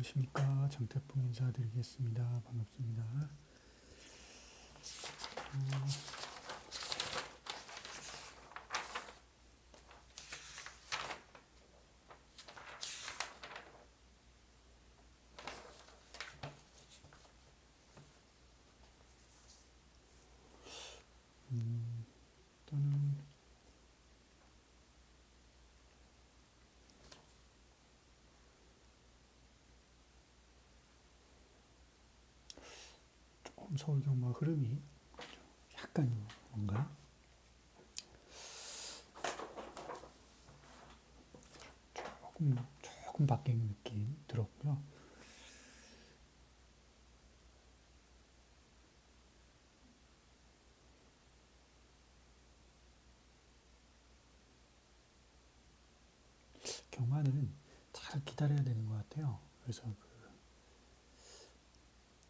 안녕하십니까 장태풍 인사드리겠습니다. 반갑습니다. 어, 서울 경마 흐름이 약간 뭔가 조금 조금 바뀐 느낌 들었고요. 경마는 잘 기다려야 되는 것 같아요. 그래서 그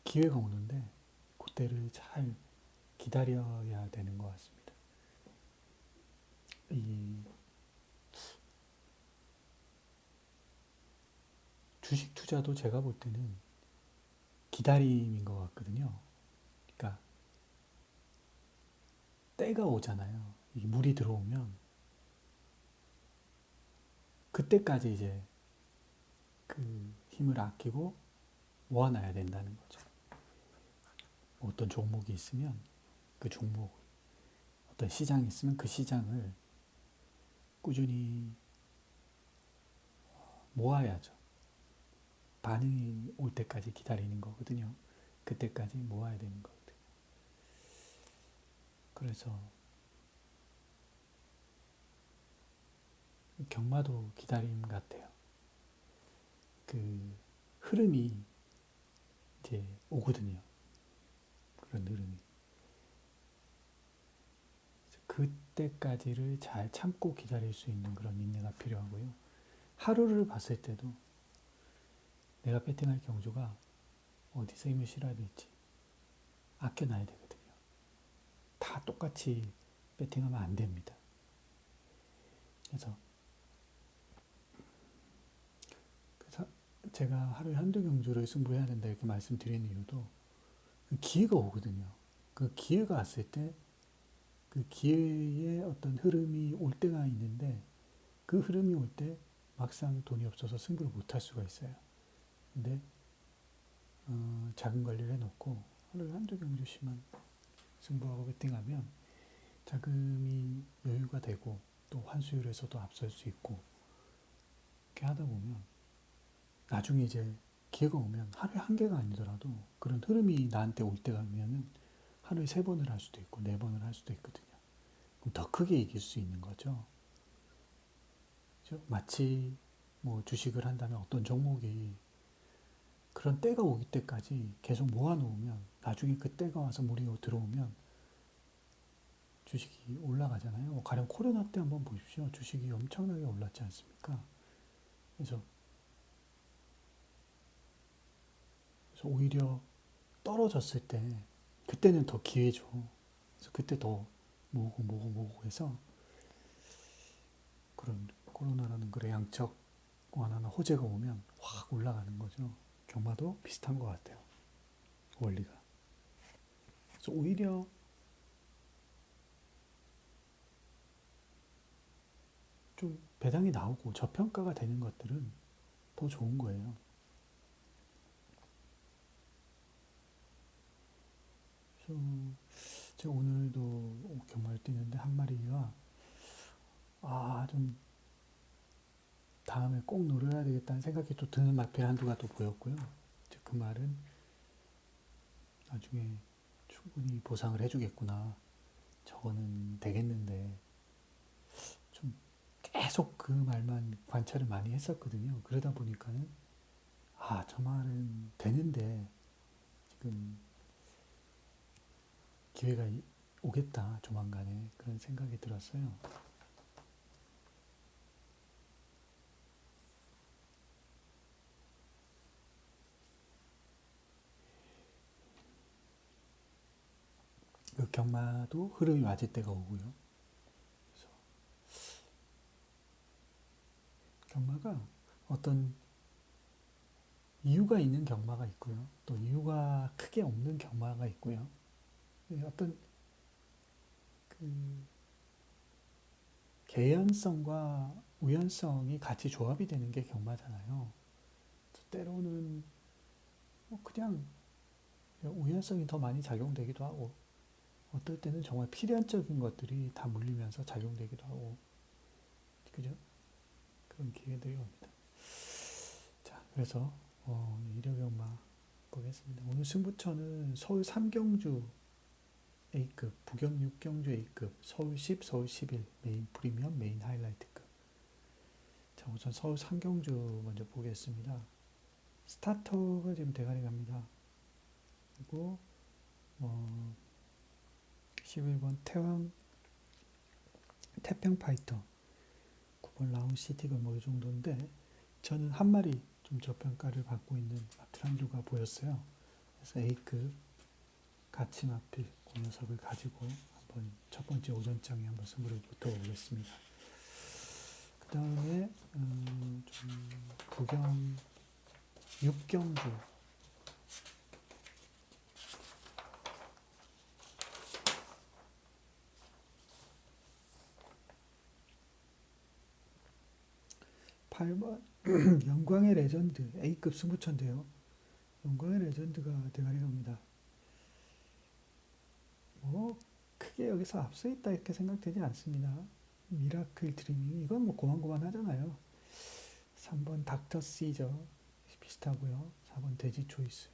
기회가 오는데 그때를 잘 기다려야 되는 것 같습니다. 이 주식 투자도 제가 볼 때는 기다림인 것 같거든요. 그러니까 때가 오잖아요. 이 물이 들어오면 그때까지 이제 그 힘을 아끼고 모아놔야 된다는 거죠. 어떤 종목이 있으면 그 종목, 어떤 시장이 있으면 그 시장을 꾸준히 모아야죠. 반응이 올 때까지 기다리는 거거든요. 그때까지 모아야 되는 거거든요. 그래서 경마도 기다림 같아요. 그 흐름이 이제 오거든요. 그런 흐름이. 그때까지를 잘 참고 기다릴 수 있는 그런 인내가 필요하고요. 하루를 봤을 때도 내가 배팅할 경주가 어디서 힘을 실어야 될지 아껴놔야 되거든요. 다 똑같이 배팅하면 안 됩니다. 그래서 제가 하루에 한두 경주를 승부해야 된다 이렇게 말씀드리는 이유도 그 기회가 오거든요. 그 기회가 왔을 때 그 기회의 어떤 흐름이 올 때가 있는데 그 흐름이 올 때 막상 돈이 없어서 승부를 못 할 수가 있어요. 근데 어, 자금 관리를 해놓고 하루에 한두 경주씩만 승부하고 베팅하면 자금이 여유가 되고 또 환수율에서도 앞설 수 있고 이렇게 하다 보면 나중에 이제 기회가 오면 하루에 한 개가 아니더라도 그런 흐름이 나한테 올 때가 오면은 하루에 세 번을 할 수도 있고 네 번을 할 수도 있거든요. 그럼 더 크게 이길 수 있는 거죠. 그렇죠? 마치 뭐 주식을 한다면 어떤 종목이 그런 때가 오기 때까지 계속 모아놓으면 나중에 그 때가 와서 물이 들어오면 주식이 올라가잖아요. 뭐 가령 코로나 때 한번 보십시오. 주식이 엄청나게 올랐지 않습니까? 그래서 그래서 오히려 떨어졌을 때 그때는 더 기회죠. 그래서 그때 더 모으고 모으고 모으고 해서 그런 코로나라는 그런 양적 완화나 호재가 오면 확 올라가는 거죠. 경마도 비슷한 것 같아요. 원리가. 그래서 오히려 좀 배당이 나오고 저평가가 되는 것들은 더 좋은 거예요. 그래서 제가 오늘도 경마를 뛰는데 한 마리가 아 좀 다음에 꼭 노려야 되겠다는 생각이 또 드는 마필 한두가 또 보였고요. 그 말은 나중에 충분히 보상을 해주겠구나. 저거는 되겠는데 좀 계속 그 말만 관찰을 많이 했었거든요. 그러다 보니까는 아, 저 말은 되는데 지금 기회가 오겠다 조만간에 그런 생각이 들었어요. 그 경마도 흐름이 맞을 때가 오고요. 그래서 경마가 어떤 이유가 있는 경마가 있고요. 또 이유가 크게 없는 경마가 있고요. 예, 어떤 그 개연성과 우연성이 같이 조합이 되는 게 경마잖아요. 때로는 뭐 그냥 우연성이 더 많이 작용되기도 하고 어떨 때는 정말 필연적인 것들이 다 물리면서 작용되기도 하고 그죠? 그런 기회들이 옵니다. 자, 그래서 어, 일요경마 보겠습니다. 오늘 승부처는 서울 3경주 A급, 부경 6경주 A급, 서울 10, 서울 11 메인 프리미엄, 메인 하이라이트급. 자, 우선 서울 3경주 먼저 보겠습니다. 스타터가 지금 대가리 갑니다. 그리고 어, 11번 태왕 태평 파이터 9번 라운 시티가 뭐 이 정도인데 저는 한 마리 좀 저평가를 받고 있는 트란두가 보였어요. 그래서 A급 가치 마필 그 녀석을 가지고 한번 첫 번째 오전장에 한번 승부를 붙어 보겠습니다. 그 다음에 음, 좀 부경 육경주 8번 영광의 레전드 A급 승부처인데요. 영광의 레전드가 대가리 갑니다. 뭐 크게 여기서 앞서 있다 이렇게 생각되지 않습니다. 미라클 드리밍 이건 뭐 고만고만 하잖아요. 3번 닥터 시저 비슷하고요. 4번 돼지 초이스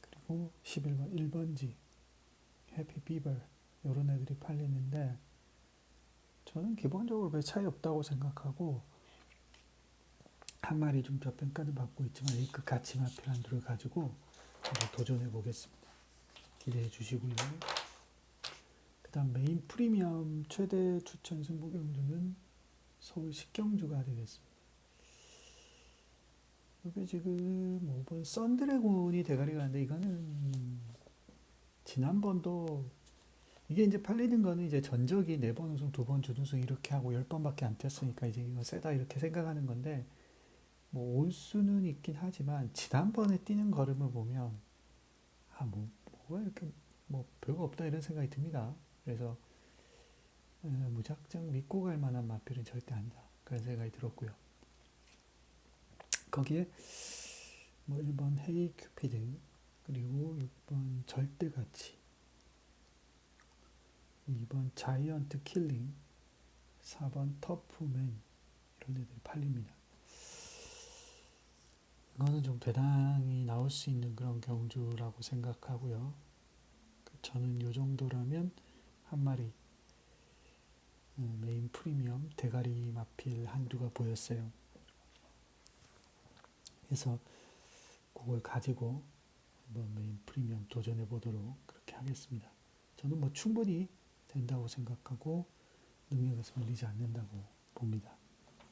그리고 11번 1번지 해피 비버 이런 애들이 팔리는데 저는 기본적으로 별 차이 없다고 생각하고 한 마리 좀 저평가를 받고 있지만 A급 가치 마필한 둘을 가지고 도전해 보겠습니다. 기대해 주시고요. 그 다음 메인 프리미엄 최대 추천 승부 경주는 서울 식경주가 되겠습니다. 이게 지금 5번 썬드래곤이 대가리 가는데 이거는 지난번도 이게 이제 팔리는 거는 이제 전적이 네 번 우승, 두 번 준우승 이렇게 하고 열 번밖에 안 뛰었으니까 이제 이거 세다 이렇게 생각하는 건데 뭐 올 수는 있긴 하지만 지난번에 뛰는 걸음을 보면 아 뭐 뭐가 이렇게 뭐 별거 없다 이런 생각이 듭니다. 그래서 에, 무작정 믿고 갈 만한 마필은 절대 아니다 그런 생각이 들었고요. 거기에 뭐 1번 헤이 큐피드 그리고 6번 절대가치 2번 자이언트 킬링 4번 터프맨 이런 애들이 팔립니다. 이거는 좀 대당이 나올 수 있는 그런 경주라고 생각하고요. 저는 이 정도라면 한 마리 음, 메인 프리미엄 대가리 마필 한두가 보였어요. 그래서 그걸 가지고 한번 메인 프리미엄 도전해 보도록 그렇게 하겠습니다. 저는 뭐 충분히 된다고 생각하고 능력에서 밀리지 않는다고 봅니다.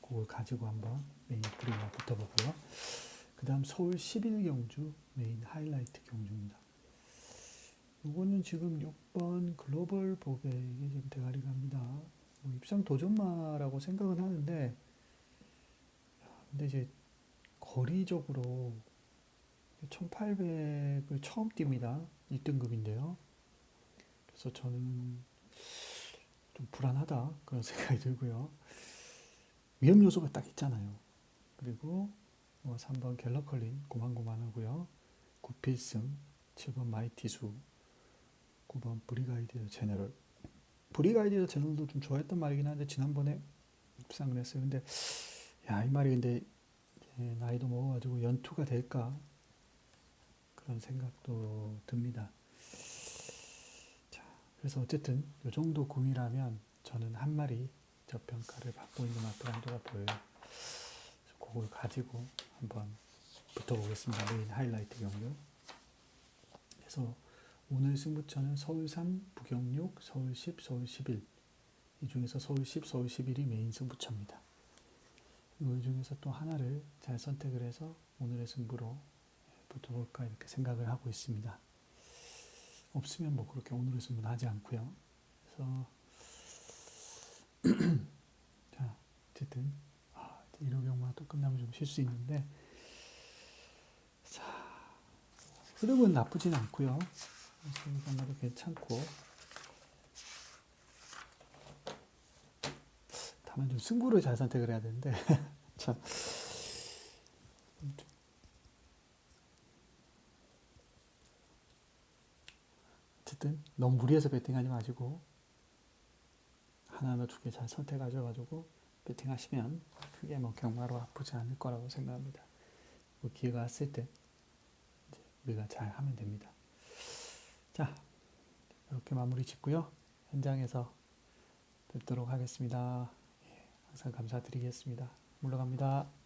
그걸 가지고 한번 메인 프리미엄 붙어보고요. 그 다음 서울 11경주 메인 하이라이트 경주입니다. 이거는 지금 6번 글로벌 이게 지금 대가리 갑니다. 뭐 입상 도전마라고 생각은 하는데, 근데 이제 거리적으로 1800을 처음 뜁니다. 1등급인데요. 그래서 저는 좀 불안하다. 그런 생각이 들고요. 위험 요소가 딱 있잖아요. 그리고 뭐 3번 갤러컬린 고만고만하고요. 9필승, 7번 마이티수, 9번 브리가이드 제너럴. 브리가이드 제너럴도 좀 좋아했던 말이긴 한데 지난번에 입상을 했어요. 근데 야 이 말이 근데 나이도 먹어가지고 연투가 될까 그런 생각도 듭니다. 자, 그래서 어쨌든 이 정도 구미라면 저는 한 마리 저평가를 받고 있는 마프란도가 보여요. 그걸 가지고 한번 붙어보겠습니다. 메인 하이라이트 경주. 그래서 오늘 승부처는 서울 3, 부경 6, 서울 10, 서울 11. 이 중에서 서울 10, 서울 11이 메인 승부처입니다. 이 중에서 또 하나를 잘 선택을 해서 오늘의 승부로 붙어볼까 이렇게 생각을 하고 있습니다. 없으면 뭐 그렇게 오늘의 승부는 하지 않고요. 그래서 자 어쨌든 아, 일요경마 또 끝나면 좀 쉴 수 있는데 흐름은 나쁘진 않고요. 생각나도 괜찮고. 다만 좀 승부를 잘 선택을 해야 되는데 참. 너무 무리해서 베팅하지 마시고 하나나 두 개 잘 선택하셔가지고 베팅하시면 크게 뭐 경마로 아프지 않을 거라고 생각합니다. 뭐 기회가 왔을 때 우리가 잘 하면 됩니다. 자 이렇게 마무리 짓고요. 현장에서 뵙도록 하겠습니다. 예, 항상 감사드리겠습니다. 물러갑니다.